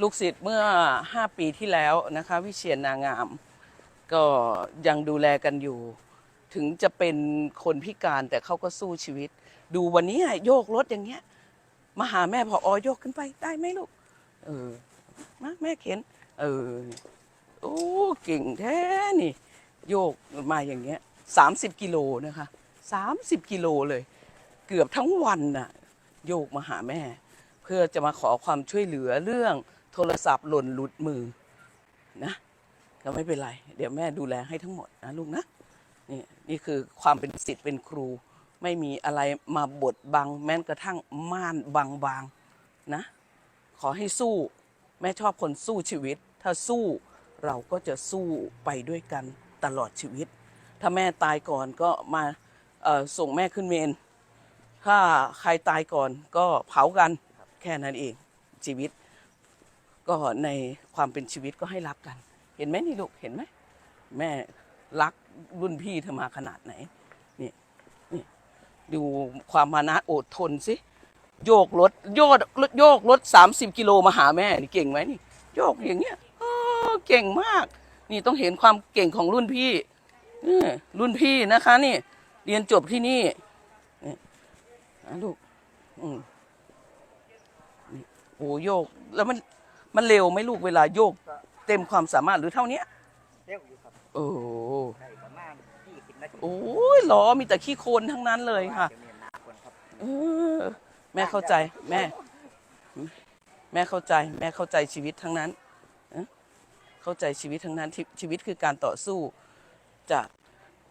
ลูกศิษย์เมื่อ 5 ปีที่แล้วนะคะ วิเชียนนางาม ก็ยังดูแลกันอยู่ ถึงจะเป็นคนพิการแต่เขาก็สู้ชีวิต ดูวันนี้โยกรถอย่างเงี้ยมาหาแม่พออโยกขึ้นไปได้ไหมลูก เออมาแม่เข็น เออโอ้เก่งแท้นี่ โยกมาอย่างเงี้ยสามสิบกิโลนะคะสามสิบกิโลเลย เกือบทั้งวันน่ะ โยกมาหาแม่ เพื่อจะมาขอความช่วยเหลือเรื่อง โทรศัพท์หล่นหลุดมือนะก็ไม่เป็นไร เดี๋ยวแม่ดูแลให้ทั้งหมดนะลูกนะนี่นี่คือความเป็นศิษย์เป็นครู ไม่มีอะไรมาบดบัง แม้กระทั่งม่านบางๆนะ ขอให้สู้ แม่ชอบคนสู้ชีวิต ถ้าสู้เราก็จะสู้ไปด้วยกันตลอดชีวิต ถ้าแม่ตายก่อนก็มาส่งแม่ขึ้นเมน ถ้าใครตายก่อนก็เผากันแค่นั้นเองชีวิต ก็ในความเป็นชีวิตก็ให้รักกัน เห็นไหมนี่ลูกเห็นไหมแม่รักรุ่นพี่เธอมาขนาดไหนนี่นี่ดูความมานะอดทนสิโยกรถโยกรถโยกรถสามสิบกิโลมาหาแม่นี่เก่งไหมนี่ โยกอย่างเงี้ยเออเก่งมาก นี่ต้องเห็นความเก่งของรุ่นพี่นี่รุ่นพี่นะคะนี่ เรียนจบที่นี่นะลูกอืมโอ้โยกแล้วมัน มันเร็วไหมลูกเวลาโยกเต็มความสามารถหรือเท่าเนี้ยเร็วอยู่ครับโอ้ได้ประมาณ20นาทีโอ้ยหรอมีแต่ขี้โคลนทั้งนั้นเลยค่ะจะมีหนาคนครับเออแม่เข้าใจแม่ แม่เข้าใจ แม่เข้าใจชีวิตทั้งนั้นเอ้อเข้าใจชีวิตทั้งนั้นชีชีวิตคือการต่อสู้จาก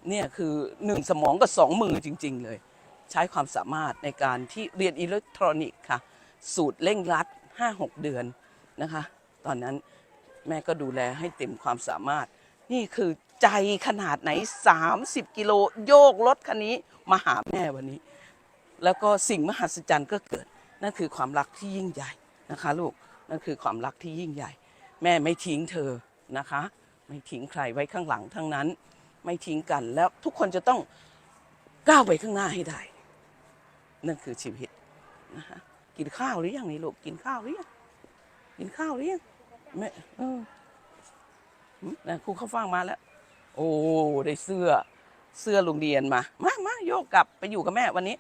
เนี่ยคือหนึ่งสมองกับสองมือจริง ๆ เลย ใช้ความสามารถในการที่เรียนอิเล็กทรอนิกส์ค่ะ สูตรเร่งรัด 5-6 เดือน นะคะ ตอนนั้นแม่ก็ดูแลให้เต็มความสามารถ นี่คือใจขนาดไหน 30 กิโลโยกรถคันนี้มาหาแม่วันนี้ แล้วก็สิ่งมหัศจรรย์ก็เกิด นั่นคือความรักที่ยิ่งใหญ่นะคะลูกนั่นคือความรักที่ยิ่งใหญ่ แม่ไม่ทิ้งเธอนะคะ ไม่ทิ้งใครไว้ข้างหลังทั้งนั้น ไม่ทิ้งกันแล้วทุกคนจะต้องก้าวไปข้างหน้าให้ได้ นั่นคือชีวิตนะคะกินข้าวหรือยังนี่ลูกกินข้าวหรือยัง กินข้าวหรือยังแม่เออนะครูเข้าฟังมาแล้ว โอ้ได้เสื้อเสื้อโรงเรียนมา มามาโยกกลับไปอยู่กับแม่วันนี้